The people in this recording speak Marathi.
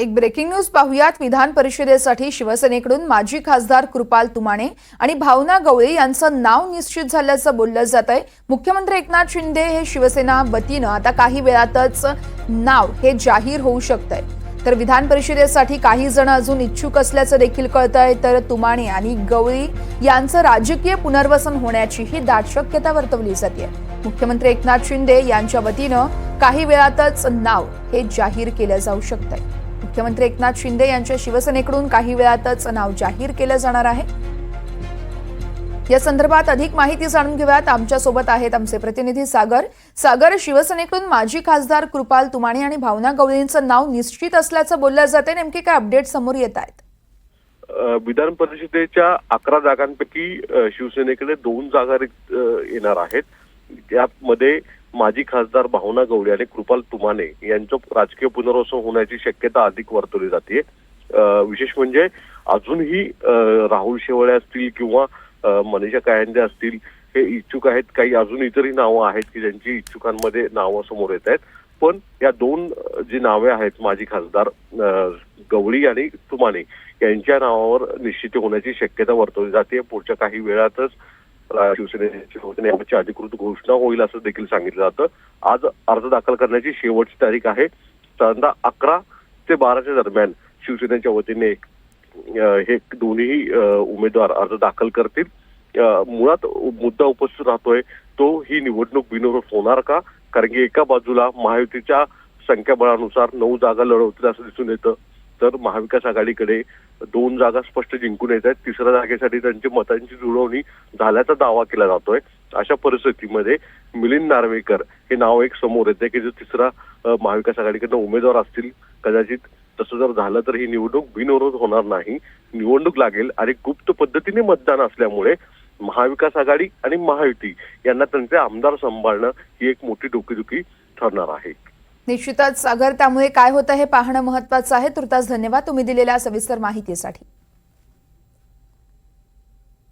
एक ब्रेकिंग न्यूज पाहूयात. विधान परिषदेसाठी शिवसेनेकडून माजी खासदार कृपाल तुमाणे आणि भावना गवळी यांचं नाव निश्चित झाल्याचं बोललं जात आहे मुख्यमंत्री एकनाथ शिंदे हे शिवसेना वतीनं आता काही वेळातच नाव हे जाहीर होऊ शकतंय. तर विधान परिषदेसाठी काही जण अजून इच्छुक असल्याचं देखील कळतंय. तर तुमाणे आणि गवळी यांचं राजकीय पुनर्वसन होण्याची ही दाट शक्यता वर्तवली जाते मुख्यमंत्री एकनाथ शिंदे यांच्या वतीनं काही वेळातच नाव हे जाहीर केलं जाऊ शकतंय. मुख्यमंत्री एकनाथ शिंदे यांच्या शिवसेनेकडून काही वेळातच नाव जाहीर केलं जाणार आहे. या संदर्भात अधिक माहिती जाणून घेऊयात. आमच्यासोबत आहेत आमचे प्रतिनिधी सागर. सागर शिवसेनेकडून माजी खासदार कृपाल तुमाणे आणि भावना गवळींचं नाव निश्चित असल्याचं बोललं जाते नेमके काय अपडेट समोर येत आहेत? विधान परिषदेच्या अकरा जागांपैकी शिवसेनेकडे दोन जागा येणार आहेत. त्यामध्ये माजी खासदार भावना गवळी आणि कृपाल तुमाने यांचं राजकीय पुनर्वसन होण्याची शक्यता अधिक वर्तवली जाते. विशेष म्हणजे अजूनही राहुल शेवळे असतील किंवा मनीषा कायंदे असतील हे इच्छुक आहेत. काही अजून इतरही नावं आहेत की ज्यांची इच्छुकांमध्ये नावं समोर येत आहेत. पण या दोन जी नावे आहेत माजी खासदार गवळी आणि तुमाने यांच्या नावावर निश्चित होण्याची शक्यता वर्तवली जाते. पुढच्या काही वेळातच अ, शिवसेनेची याची अधिकृत घोषणा होईल असं देखील सांगितलं जातं. आज अर्ज दाखल करण्याची शेवटची तारीख आहे. साधारणतः अकरा ते बाराच्या दरम्यान शिवसेनेच्या वतीने हे दोन्ही उमेदवार अर्ज दाखल करतील. मुळात मुद्दा उपस्थित राहतोय तो ही निवडणूक बिनविरोध होणार का? कारण की एका बाजूला महायुतीच्या संख्याबळानुसार नऊ जागा लढवतील असं दिसून येतं. तर महाविकास आघाडीकडे दोन जागा स्पष्ट जिंकून येत आहेत. तिसऱ्या जागेसाठी त्यांची मतांची जुळवणी झाल्याचा दावा केला जातोय. अशा परिस्थितीमध्ये मिलिंद नार्वेकर हे नाव एक समोर येते की जो तिसरा महाविकास आघाडीकडनं उमेदवार असतील. कदाचित तसं जर झालं तर ही निवडणूक बिनविरोध होणार नाही. निवडणूक लागेल आणि गुप्त पद्धतीने मतदान असल्यामुळे महाविकास आघाडी आणि महायुती यांना त्यांचे आमदार सांभाळणं ही एक मोठी डोकेदुखी ठरणार आहे. निश्चितच. अगर त्यामुळे काय होतं हे पाहणं महत्वाचं आहे. तुर्तास धन्यवाद. तुम्ही दिलेल्या सविस्तर माहितीसाठी.